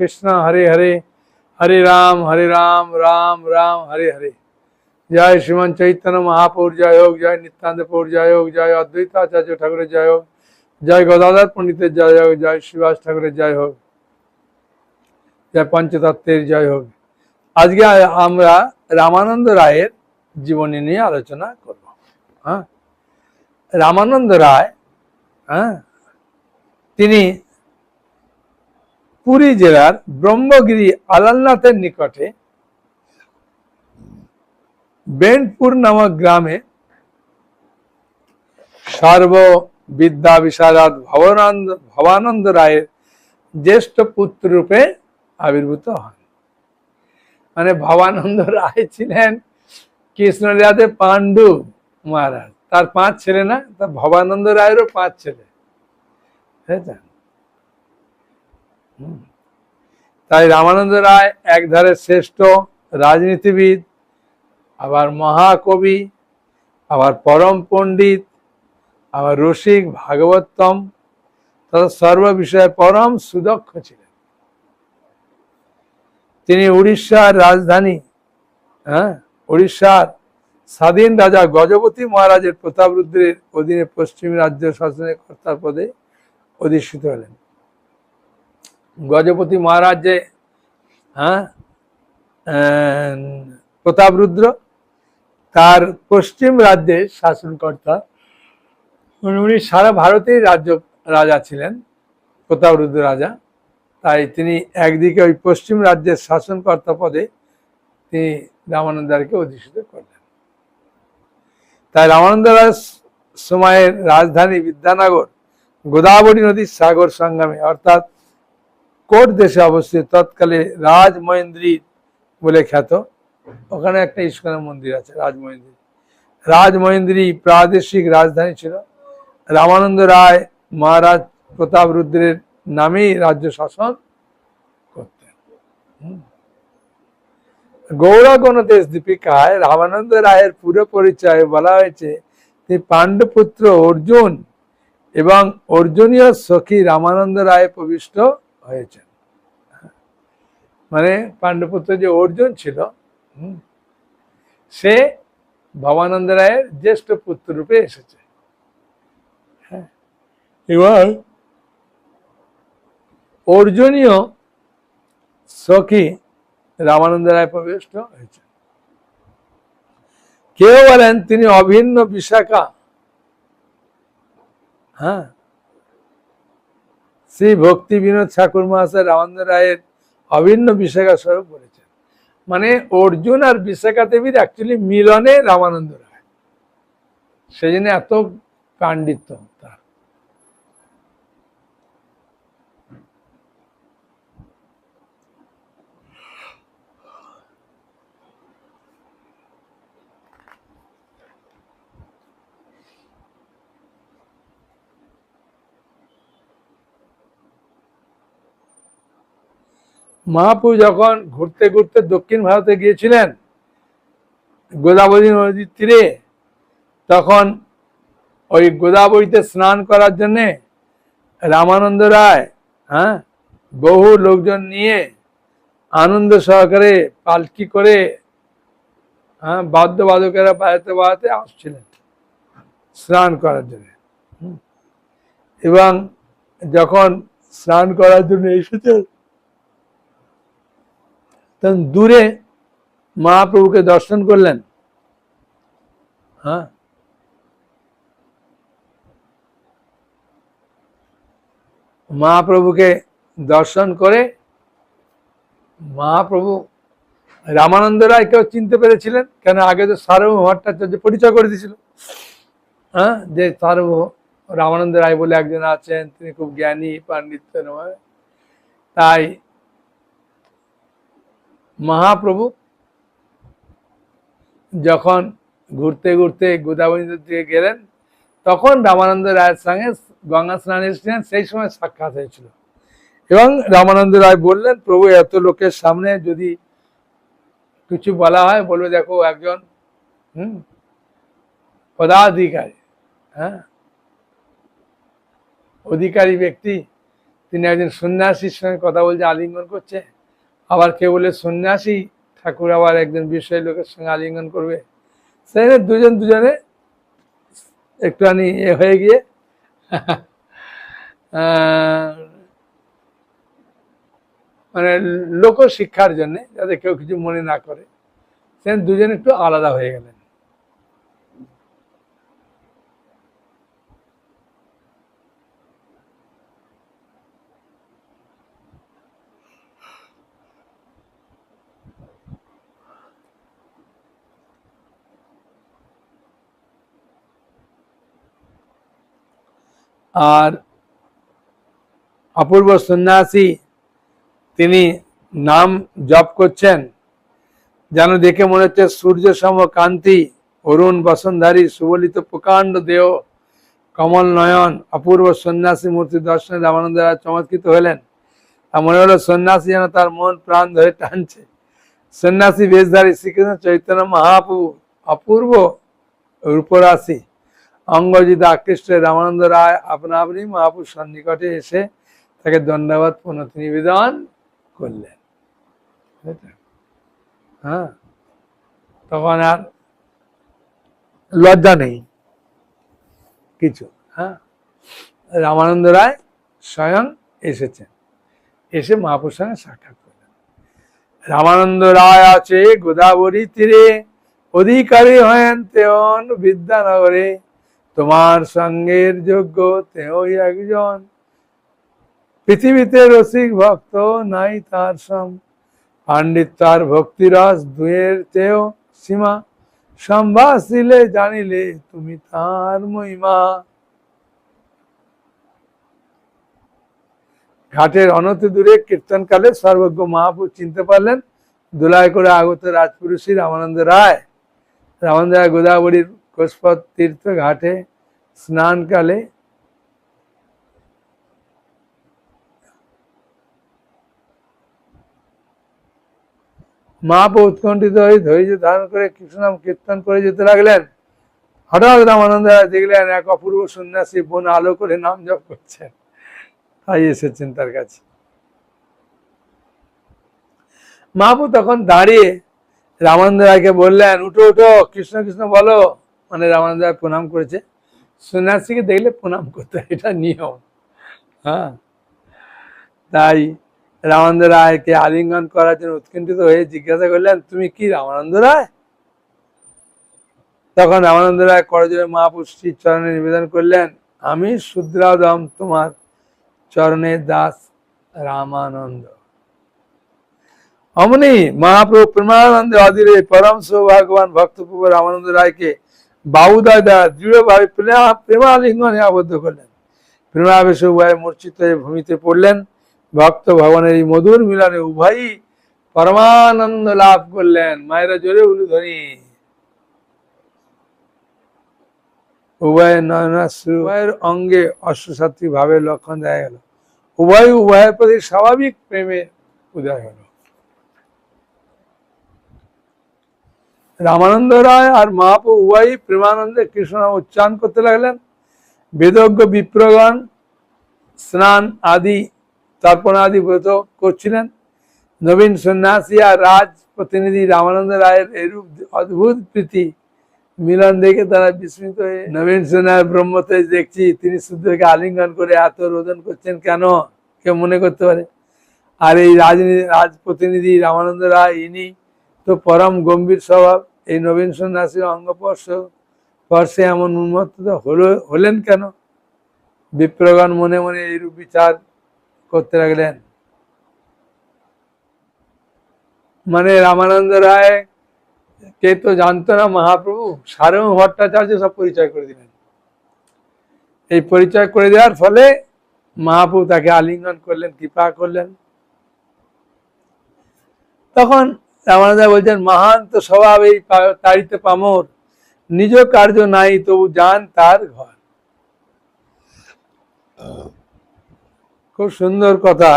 কৃষ্ণ হরে হরে হরে রাম হরে রাম রাম রাম, হরে হরে। জয় শ্রীমান চৈতন্য মহাপুর জয় হোক, জয় নিত্যান্ত পৌর জয় হোক, জয় অদ্বৈত আচার্য ঠাকুরের জয় হোক, জয় গদাধর পণ্ডিতের জয় হোক, জয় শিবাস ঠাকুরের জয় হোক, জয় পঞ্চতত্ত্বের জয় হোক। আজকে আমরা রামানন্দ রায়ের জীবনী নিয়ে আলোচনা করব। হ্যাঁ? রামানন্দ রায় হ্যাঁ? তিনি পুরী জেলার ব্রহ্মগিরি আলালনাথের নিকটে বেনপুর নামক গ্রামে সর্ব বিদ্যা বিশারদ ভবানন্দ ভবানন্দ রায়ের জ্যেষ্ঠ পুত্র রূপে আবির্ভূত হন। মানে ভবানন্দ রায় ছিলেন কৃষ্ণলীলাতে পাণ্ডু মহারাজ। তার পাঁচ ছেলে না তার ভবানন্দ রায়েরও পাঁচ ছেলে। বুঝেছেন। তাই রামানন্দ রায় একধারে শ্রেষ্ঠ রাজনীতিবিদ, আবার মহাকবি, আবার পরম পণ্ডিত, আবার রসিক ভাগবতম, তথা সর্ব বিষয়ে পরম সুদক্ষ ছিলেন। তিনি উড়িষ্যার রাজধানী হ্যাঁ উড়িষ্যার স্বাধীন রাজা গজপতি মহারাজের প্রতাপরুদ্রের অধীনে পশ্চিম রাজ্য শাসনের কর্তার পদে অধিষ্ঠিত হলেন। গজপতি মহারাজ যে হ্যাঁ প্রতাপরুদ্র তার পশ্চিম রাজ্যের শাসনকর্তা। উনি সারা ভারতেই রাজ্য, রাজা ছিলেন প্রতাপরুদ্র রাজা। তাই তিনি একদিকে ওই পশ্চিম রাজ্যের শাসনকর্তা পদে তিনি রামানন্দারকে অধিষ্ঠিত করলেন। তাই রামানন্দ রায় সময়ের রাজধানী বিদ্যানগর, গোদাবরী নদীর সাগর সঙ্গমে অর্থাৎ কোট দেশে অবস্থিত, তৎকালে রাজমহেন্দ্রী বলে খ্যাত। ওখানে একটা ইস্কনের মন্দির আছে, রাজমহেন্দ্রী। রাজমহেন্দ্রী প্রাদেশিক রাজধানী ছিল। রামানন্দ রায় মহারাজ প্রতাপ রুদ্রের নামেই রাজ্য শাসন করতেন। হুম। গৌড় গণদেশ দীপিকায় রামানন্দ রায়ের পুরো পরিচয় বলা হয়েছে। তিনি পাণ্ডপুত্র অর্জুন এবং অর্জুনীয় সখী রামানন্দ রায় প্রবিষ্ট হয়েছেন। মানে পাণ্ডপুত্র যে অর্জুন ছিল সে ভবানন্দ রায়ের জ্যেষ্ঠ পুত্র রূপে এসেছে। হ্যাঁ, এবার অর্জুনীয় সখী রামানন্দ রায় প্রবিষ্ট হয়েছে কেউ বলেন তিনি অভিন্ন বিশাখা। হ্যাঁ শ্রী ভক্তি বিনোদ ঠাকুর মহাশয় রামানন্দ রায়ের অভিন্ন বিশাখা স্বরূপ বলেছেন। মানে অর্জুন আর বিশাখা দেবীর অ্যাকচুয়ালি মিলনে রামানন্দ রায়। সেই জন্য এত পাণ্ডিত্য তার। মহাপ্রভু যখন ঘুরতে ঘুরতে দক্ষিণ ভারতে গিয়েছিলেন, গোদাবরী নদীর তীরে, তখন ওই গোদাবরীতে স্নান করার জন্যে রামানন্দ রায় হ্যাঁ বহু লোকজন নিয়ে আনন্দ সহকারে পালকি করে হ্যাঁ বাদ্যবাদকেরা বাজাতে বাজাতে আসছিলেন স্নান করার জন্য। এবং যখন স্নান করার জন্য এসেছেন তখন দূরে মহাপ্রভুকে দর্শন করলেন। হ্যাঁ? মহাপ্রভুকে দর্শন করে মহাপ্রভু রামানন্দ রায় কেউ চিনতে পেরেছিলেন? কেন আগে তো সার্বভৌম ভট্টাচার্য পরিচয় করে দিয়েছিল। হ্যাঁ? যে সার্বভৌম রামানন্দ রায় বলে একজন আছেন, তিনি খুব জ্ঞানী, পাণ্ডিত্য তাই মহাপ্রভু যখন ঘুরতে ঘুরতে গোদাবরী দিকে গেলেন, তখন রামানন্দ রায়ের সঙ্গে গঙ্গা স্নান এসেছিলেন, সেই সময় সাক্ষাৎ হয়েছিল। এবং রামানন্দ রায় বললেন, প্রভু, এত লোকের সামনে যদি কিছু বলা হয়, বলবে দেখো একজন, হুম, পদাধিকারী হ্যাঁ অধিকারী ব্যক্তি, তিনি একজন সন্ন্যাসীর সঙ্গে কথা বলছে আলিঙ্গন করছে আবার কেউ বলে সন্ন্যাসী, ঠাকুর আবার একজন বিষয় লোকের সঙ্গে আলিঙ্গন করবে। সেখানে দুজন দুজনে একটুখানি এ হয়ে গিয়ে মানে লোক শিক্ষার জন্যে যাতে কেউ কিছু মনে না করে, সেখানে দুজন একটু আলাদা হয়ে গেলেন। আর অপূর্ব সন্ন্যাসী তিনি নাম জপ করছেন, যেন দেখে মনে হচ্ছে সূর্য সম কান্তি, অরুণ বসনধারী, সুবলিত প্রকাণ্ড দেহ, কমল নয়ন, অপূর্ব সন্ন্যাসী মূর্তি দর্শনে রামানন্দ রায় চমৎকৃত হলেন। আর মনে হলো সন্ন্যাসী যেন তার মন প্রাণ ধরে টানছে। সন্ন্যাসী বেশধারী শ্রীকৃষ্ণ চৈতন্য মহাপ্রভু অপূর্ব রূপরাশি। অঙ্গজিত আকৃষ্ট রামানন্দ রায় আপনা আপনি মহাপুর সন্নিকটে এসে তাকে দণ্ডবাদ প্রণতি নিবেদন করলেন? হ্যাঁ। তখন আর লজ্জা নেই। কিছু। হ্যাঁ। রামানন্দ রায় স্বয়ং এসেছেন। এসে মহাপুর সঙ্গে সাক্ষাৎ করলেন। রামানন্দ রায় আছে গোদাবরী তীরে, অধিকারী হয়েন তেমন বিদ্যানগরে। তোমার সঙ্গের যোগ্য তেই একজন। পৃথিবীতে রসিক ভক্ত নাই তার সম। পাণ্ডিত তার ভক্তিরস দুয়ের চেয়েও সীমা। সম্ভাসিলে জানিলে তুমি তার মহিমা। ঘাটের অনতি দূরে কীর্তনকালে সর্বজ্ঞ মহাপুর চিনতে পারলেন, দোলায় করে আগত রাজপুরুষী রামানন্দ রায়। রামানন্দ রায় গোদাবরীর কোষপথ তীর্থ ঘাটে স্নানকালে মহাপ্রভু উৎকণ্ঠিত হয়ে ধৈর্য ধারণ করে কৃষ্ণনাম কীর্তন করে যেতে লাগলেন। হঠাৎ রামানন্দ দেখলেন এক অপূর্ব সন্ন্যাসী বোন আলো করে নাম জপ করছেন। তাই এসেছেন তার কাছে। মহাপ্রভু তখন দাঁড়িয়ে রামানন্দ রায়কে বললেন, উঠো উঠো, কৃষ্ণ কৃষ্ণ, বলো। মানে রামানন্দ প্রণাম করেছে। সন্ন্যাসীকে দেখলে প্রণাম করতে এটা নিয়ম। হ্যাঁ। তাই রামানন্দ রায়কে আলিঙ্গন করার জন্য উৎকণ্ঠিত হয়ে জিজ্ঞাসা করলেন, তুমি কি রামানন্দ রায়? তখন রামানন্দ রায় করজোরে মহাপুষ্টির চরণে নিবেদন করলেন, আমি শুদ্রাদম তোমার চরণের দাস রামানন্দ। অমনি মহাপ্রভু প্রেমানন্দে অধীরে পরম সৌভাগ্যবান ভক্তপ্রভু রামানন্দ রায়কে দ্বারা দৃঢ়ভাবে প্রেমা প্রেমালিঙ্গনে আবদ্ধ করলেন। প্রেমাবেশে উভয়ে মূর্ছিত হয়ে ভূমিতে পড়লেন। ভক্ত ভগবানের এই মধুর মিলনে উভয়ই পরমানন্দ লাভ করলেন। মায়েরা জোরে উলুধ্বনি উভয়ের নয়নাশ্রু, উভয়ের অঙ্গে অশ্বসাত্রী ভাবে লক্ষণ দেখা গেল। উভয়, উভয়ের প্রতি স্বাভাবিক প্রেমে উদয় হলো। রামানন্দ রায় আর মহাপ্রভু উভয়ই প্রেমানন্দে কৃষ্ণ উচ্চারণ করতে লাগলেন। বেদজ্ঞ বিপ্রগণ স্নান আদি তর্পণ আদি ব্রত করছিলেন। নবীন সন্ন্যাসী আর রাজ প্রতিনিধি রামানন্দ রায়ের এরূপ অদ্ভুত প্রীতি মিলন দেখে তারা বিস্মিত হয়ে, নবীন সন্ন্যাস ব্রহ্মতেজ দেখছি তিনি শুদ্ধকে আলিঙ্গন করে এত রোদন করছেন কেন? কেউ মনে করতে পারে? আর এই রাজনীতি রাজ প্রতিনিধি রামানন্দ রায়, ইনি তো পরম গম্ভীর স্বভাব। এই নবীন সন্ন্যাসীর অঙ্গস্পর্শ স্পর্শে এমন উন্মত্ত হলো, হলেন কেন? বিপ্রগণ মনে মনে এইরূপ বিচার করতে লাগলেন। মানে রামানন্দ রায়, কে তো জানতো না মহাপ্রভু সারম ভট্টাচার্য সব পরিচয় করে দিলেন। এই পরিচয় করে দেওয়ার ফলে মহাপ্রভু তাকে আলিঙ্গন করলেন, কৃপা করলেন। তখন রামানন্দ বলছেন, মহান তো স্বভাব এই তাড়িতে পামর। নিজ কার্য নাই, তবু যান তার ঘর। খুব সুন্দর কথা।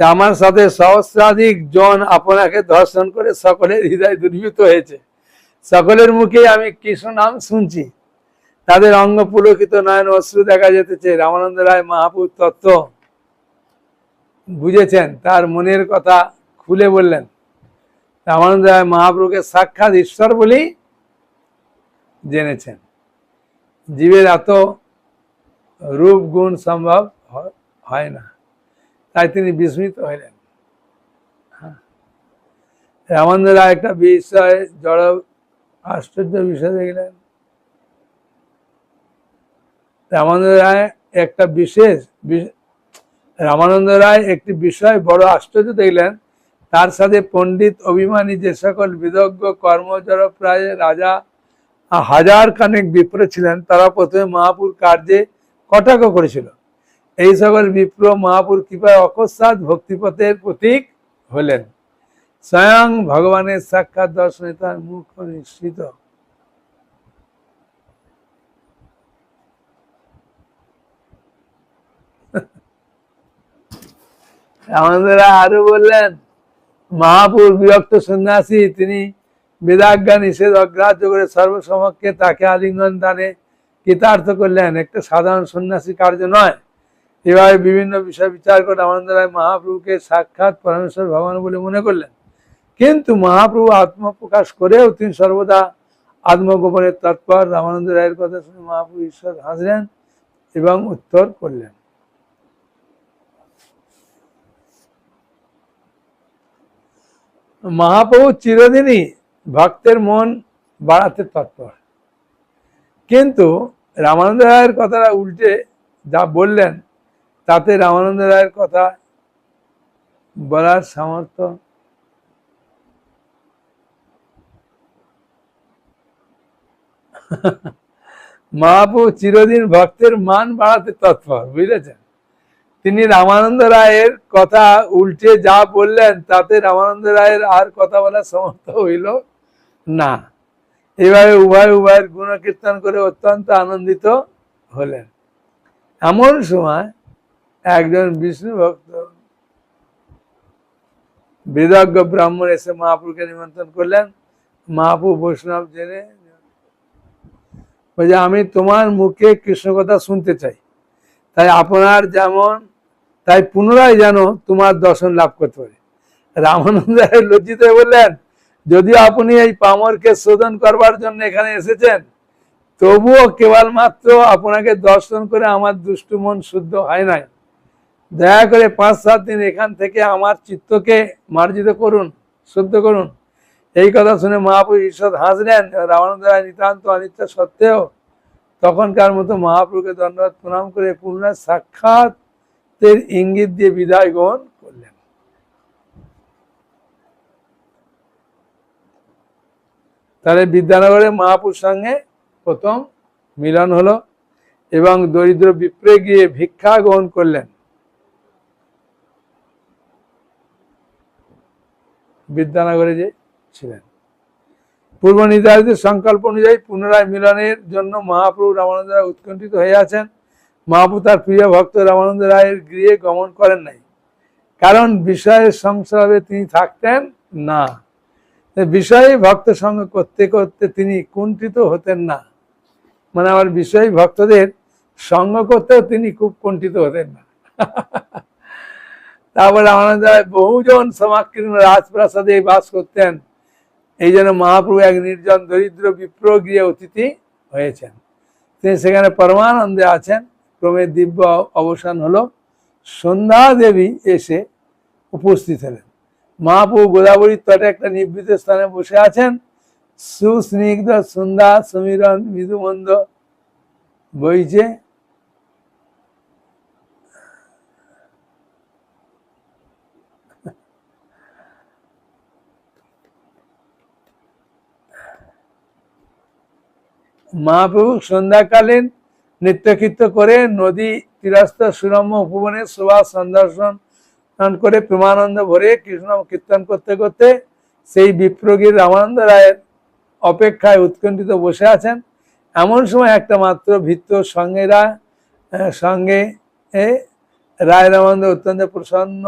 আমার সাথে সহস্রাধিক জন আপনাকে দর্শন করে সকলের হৃদয় দুর্বৃত হয়েছে। সকলের মুখে আমি কৃষ্ণ নাম শুনছি। তাদের অঙ্গ পুলকিত নয়ন অশ্রু দেখা যেতেছে। রামানন্দ রায় মহাপুর তত্ত্ব বুঝেছেন, তার মনের কথা খুলে বললেন, রামানন্দ রায় মহাপ্রভুকে সাক্ষাৎ ঈশ্বর বলেই জেনেছেন। জীবের এত রূপ গুণ সম্ভব হয় না, তাই তিনি বিস্মিত হইলেন। হ্যাঁ। রামানন্দ রায় একটা বিষয় জড় আশ্চর্য বিষয় দেখলেন। রামানন্দ রায় একটা বিশেষ রামানন্দ রায় একটি বিষয় বড় আশ্চর্য দেখলেন। তার সাথে পণ্ডিত অভিমানী যে সকল বিদজ্ঞ কর্মজড় প্রায় রাজা হাজার খানেক বিপ্র ছিলেন, তারা প্রথমে মহাপুর কার্যে কটাক্ষ করেছিল। এই সকল বিপ্র মহাপুর কৃপায় অকস্মাৎ ভক্তিপথের প্রতীক হলেন। স্বয়ং ভগবানের সাক্ষাৎ দর্শনে তার মুখ নিশ্চিত আমাদের আরও বললেন মহাপুর বিরক্ত সন্ন্যাসী, তিনি বেদাজ্ঞা নিষেধ অগ্রাহ্য করে সর্বসমক্ষে তাকে আলিঙ্গন দানে কৃতার্থ করলেন। একটা সাধারণ সন্ন্যাসী কার্য নয়। এভাবে বিভিন্ন বিষয় বিচার করে রায় মহাপ্রভুকে সাক্ষাৎ পরমেশ্বর ভগবান বলে মনে করলেন। কিন্তু মহাপ্রভু আত্মপ্রকাশ করেও তিনি সর্বদা আত্মগোপনের তৎপর। রামানন্দ রায়ের কথা শুনে মহাপ্রভু ঈশ্বর হাসলেন এবং উত্তর করলেন। মহাপ্রভু চিরদিনই ভক্তের মন বাড়াতে তৎপর। কিন্তু রামানন্দ রায়ের কথাটা উল্টে যা বললেন, তাতে রামানন্দ রায়ের কথা বলার সামর্থ্য মহাপ্রভু চিরদিন ভক্তের মান বাড়াতে তৎপর, বুঝলেছেন? তিনি রামানন্দ রায়ের কথা উল্টে যা বললেন, তাতে রামানন্দ রায়ের আর কথা বলার সমর্থ হইল না। এভাবে উভয় উভয়ের গুণকীর্তন করে অত্যন্ত আনন্দিত হলেন। এমন সময় একজন বিষ্ণু ভক্ত বেদজ্ঞ ব্রাহ্মণ এসে মহাপুরকে নিমন্ত্রণ করলেন। মহাপুর বৈষ্ণব জেনে বলছে আমি তোমার মুখে কৃষ্ণ কথা শুনতে চাই। তাই আপনার যেমন তাই পুনরায় যেন তোমার দর্শন লাভ করতে পারে। রামানন্দ রায় লজ্জিত হয়ে বললেন, যদিও আপনি এই পামরকে শোধন করবার জন্য এখানে এসেছেন, তবুও কেবলমাত্র আপনাকে দর্শন করে আমার দুষ্টু মন শুদ্ধ হয় নাই। দয়া করে পাঁচ, সাত দিন এখান থেকে আমার চিত্তকে মার্জিত করুন, শুদ্ধ করুন। এই কথা শুনে মহাপুর ঈশ্বর হাসলেন। রামানন্দ রায় নিতান্ত অনিচ্ছা সত্ত্বেও তখনকার মতো মহাপ্রভুকে দণ্ডবাদ প্রণাম করে পূর্ণ সাক্ষাতের ইঙ্গিত দিয়ে বিদায় গ্রহণ করলেন। তাহলে বিদ্যানগরে মহাপুর সঙ্গে প্রথম মিলন হলো এবং দরিদ্র বিপ্রে গিয়ে ভিক্ষা গ্রহণ করলেন। বিদ্যানগরে যে ছিলেন। পূর্ব নির্ধারিত সংকল্প অনুযায়ী পুনরায় মিলনের জন্য মহাপ্রভু রামানন্দ রায় উৎকণ্ঠিত হয়ে আছেন। মহাপ্রভু তার প্রিয় ভক্ত রামানন্দ রায়ের গৃহে গমন করেন নাই। কারণ বিষয়ের সংসারে তিনি থাকতেন না। বিষয়ে ভক্ত সঙ্গ করতে করতে তিনি কুণ্ঠিত হতেন না। মানে আমার বিষয় ভক্তদের সঙ্গ করতেও তিনি খুব কুণ্ঠিত হতেন না। তারপরে আনন্দ রায় বহুজন সমাকীর্ণ রাজপ্রাসাদে বাস করতেন। এই জন্য মহাপ্রভু এক নির্জন দরিদ্র বিপ্র গৃহে অতিথি হয়েছেন। তিনি সেখানে পরমানন্দে আছেন। ক্রমে দিব্য অবসান হলো। সন্ধ্যা দেবী এসে উপস্থিত হলেন। মহাপ্রভু গোদাবরীর তটে একটা নিবৃত স্থানে বসে আছেন। সুস্নিগ্ধ সন্ধ্যা সমীরণ মৃদুমন্দ বইছে। মহাপ্রভু সন্ধ্যাকালীন নৃত্যকীর্ত করে নদী তীরস্থ সুরম্য উপবনের শোভা সন্দর্শন করে প্রেমানন্দ ভরে কৃষ্ণ কীর্তন করতে করতে সেই বিপ্রগীর রামানন্দ রায়ের অপেক্ষায় উৎকণ্ঠিত বসে আছেন। এমন সময় একটা মাত্র ভিত্ত সঙ্গেরা আহ, সঙ্গে রায় রামানন্দ অত্যন্ত প্রসন্ন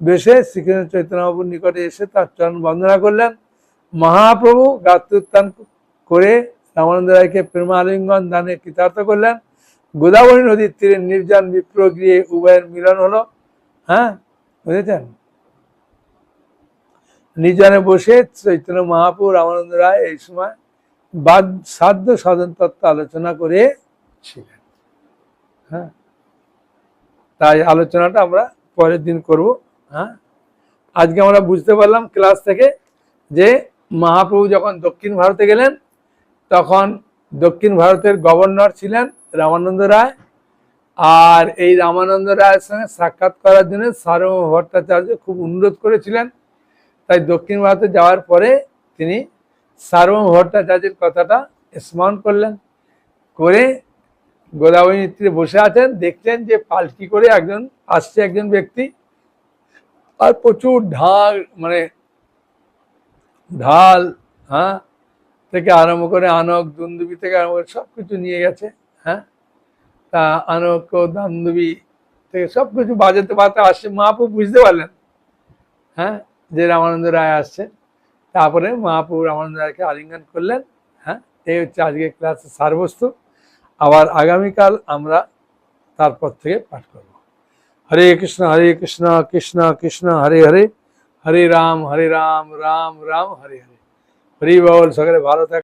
বেশে শ্রীকৃষ্ণ চৈতন্যবাবুর নিকটে এসে তার চরণ বন্দনা করলেন। মহাপ্রভু গাত্রোত্থান করে রামানন্দ রায়কে প্রেমালিঙ্গন দানে কৃতার্থ করলেন। গোদাবরী নদীর তীরে নির্জন বিপ্র গৃহে উভয়ের মিলন হলো। হ্যাঁ বুঝেছেন? নির্জনে বসে চৈতন্য মহাপুর রামানন্দ রায় এই সময় বাদ সাধ্য সাধন তত্ত্ব আলোচনা করে ছিলেন। হ্যাঁ তাই আলোচনাটা আমরা পরের দিন করব। হ্যাঁ আজকে আমরা বুঝতে পারলাম ক্লাস থেকে যে মহাপ্রভু যখন দক্ষিণ ভারতে গেলেন তখন দক্ষিণ ভারতের গভর্নর ছিলেন রামানন্দ রায়। আর এই রামানন্দ রায়ের সঙ্গে সাক্ষাৎ করার জন্য সার্বভৌম ভট্টাচার্য খুব অনুরোধ করেছিলেন। তাই দক্ষিণ ভারতে যাওয়ার পরে তিনি সার্বভৌম ভট্টাচার্যের কথাটা স্মরণ করলেন। করে গোদাবরী তীরে বসে আছেন, দেখলেন যে পালকি করে একজন, আসছে একজন ব্যক্তি। আর প্রচুর ঢাল মানে ঢাল হ্যাঁ থেকে আরম্ভ করে আনক, দুন্দুবি থেকে আরম্ভ করে সব কিছু নিয়ে গেছে হ্যাঁ? তা আনক, দান্দুবি থেকে সব কিছু বাজাতে বাজাতে আসছে মহাপু বুঝতে পারলেন হ্যাঁ? যে রামানন্দ রায় আসছে। তারপরে মহাপু রামানন্দ রায়কে আলিঙ্গন করলেন হ্যাঁ? এই হচ্ছে আজকে ক্লাসের সারবস্তু। আবার আগামীকাল আমরা তারপর থেকে পাঠ করব। হরে কৃষ্ণ হরে কৃষ্ণ কৃষ্ণ কৃষ্ণ, হরে হরে হরে রাম হরে রাম রাম রাম, হরে হরে। হরি বল সকলে ভালো থাক